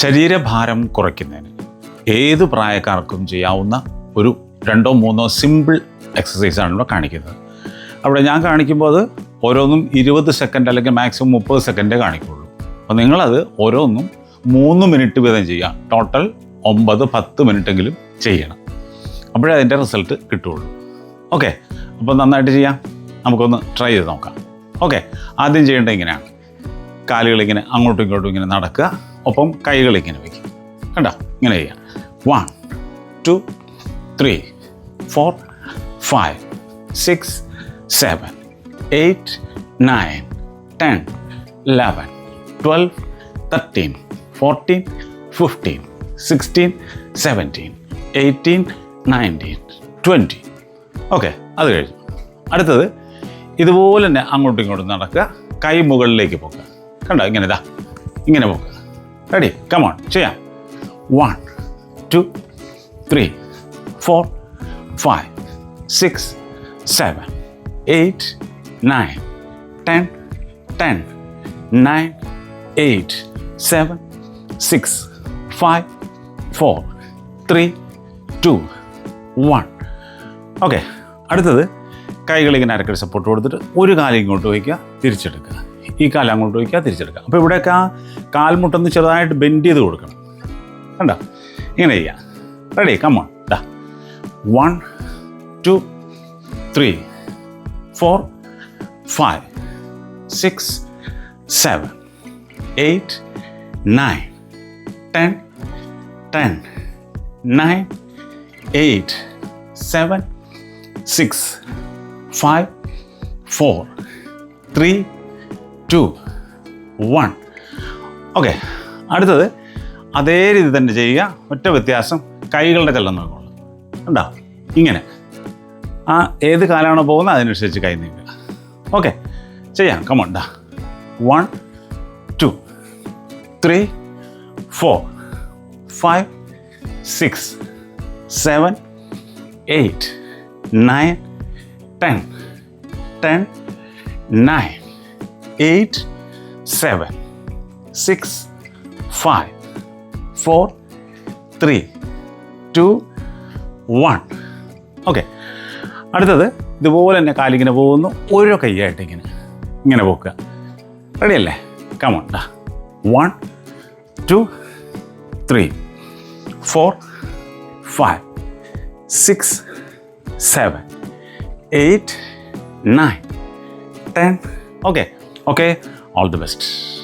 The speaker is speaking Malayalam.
ശരീരഭാരം കുറയ്ക്കുന്നതിന് ഏത് പ്രായക്കാർക്കും ചെയ്യാവുന്ന ഒരു രണ്ടോ മൂന്നോ സിമ്പിൾ എക്സസൈസാണ് ഇവിടെ കാണിക്കുന്നത്. അവിടെ ഞാൻ കാണിക്കുമ്പോൾ അത് ഓരോന്നും ഇരുപത് സെക്കൻഡ് അല്ലെങ്കിൽ മാക്സിമം മുപ്പത് സെക്കൻഡേ കാണിക്കുള്ളൂ. അപ്പോൾ നിങ്ങളത് ഓരോന്നും മൂന്ന് മിനിറ്റ് വീതം ചെയ്യുക. ടോട്ടൽ ഒമ്പത് പത്ത് മിനിറ്റെങ്കിലും ചെയ്യണം. അപ്പോഴേ അതിന്റെ റിസൾട്ട് കിട്ടുള്ളൂ ഓക്കെ അപ്പോൾ നന്നായിട്ട് ചെയ്യാം. നമുക്കൊന്ന് ട്രൈ ചെയ്ത് നോക്കാം. ഓക്കെ ആദ്യം ചെയ്യേണ്ടത് ഇങ്ങനെയാണ്. കാലുകളിങ്ങനെ അങ്ങോട്ടും ഇങ്ങോട്ടും ഇങ്ങനെ നടക്കുക. ഒപ്പം കൈകൾ ഇങ്ങനെ വയ്ക്കും കണ്ടോ? ഇങ്ങനെ ചെയ്യാം. One two three four five six seven eight nine ten eleven twelve thirteen fourteen fifteen sixteen seventeen eighteen nineteen twenty okay അത് കഴിഞ്ഞു. അടുത്തത് ഇതുപോലെ തന്നെ അങ്ങോട്ടും ഇങ്ങോട്ടും നടക്കുക. കൈ മുകളിലേക്ക് പോക്കുക. കണ്ടോ? ഇങ്ങനെ ഇതാ. ഇങ്ങനെ പോക്കുക. റെഡി കമോൺ ചെയ്യാം one two three four five six seven eight nine ten ten nine eight seven six five four three two one okay അടുത്തത് കൈകൾ ഇങ്ങനെ അരക്കടി സപ്പോർട്ട് കൊടുത്തിട്ട് ഒരു കാലം ഇങ്ങോട്ട് വയ്ക്കുക തിരിച്ചെടുക്കുക. ഈ കാൽ അങ്ങോട്ട് വയ്ക്കുക തിരിച്ചെടുക്കുക അപ്പോൾ ഇവിടെയൊക്കെ ആ കാൽമുട്ടൊന്ന് ചെറുതായിട്ട് ബെൻഡ് ചെയ്ത് കൊടുക്കണം. കണ്ട? ഇങ്ങനെ ചെയ്യാം. റെഡി കമ്മോൺ ഡാ one two three four five six seven eight nine ten ten nine eight seven six five four three two one okay അടുത്തത് അതേ രീതി തന്നെ ചെയ്യുക. ഒറ്റ വ്യത്യാസം കൈകളുടെ ചെല്ലം നോക്കുള്ളൂ കണ്ടോ? ഇങ്ങനെ. ആ ഏത് കാലാണോ പോകുന്നത് അതിനനുസരിച്ച് കൈ നീക്കുക. ഓക്കെ ചെയ്യാം. കമണ്ടാ one two three four five six seven eight nine ten ten nine eight seven six five four three two one okay അടുത്തത് ഇതുപോലെ തന്നെ കാലിങ്ങനെ പോകുന്നു. ഓരോ കൈയായിട്ട് ഇങ്ങനെ. ഇങ്ങനെ പോക്കുക. റെഡിയല്ലേ കമോൺ ഡാ one two three four five six seven eight nine ten okay okay all the best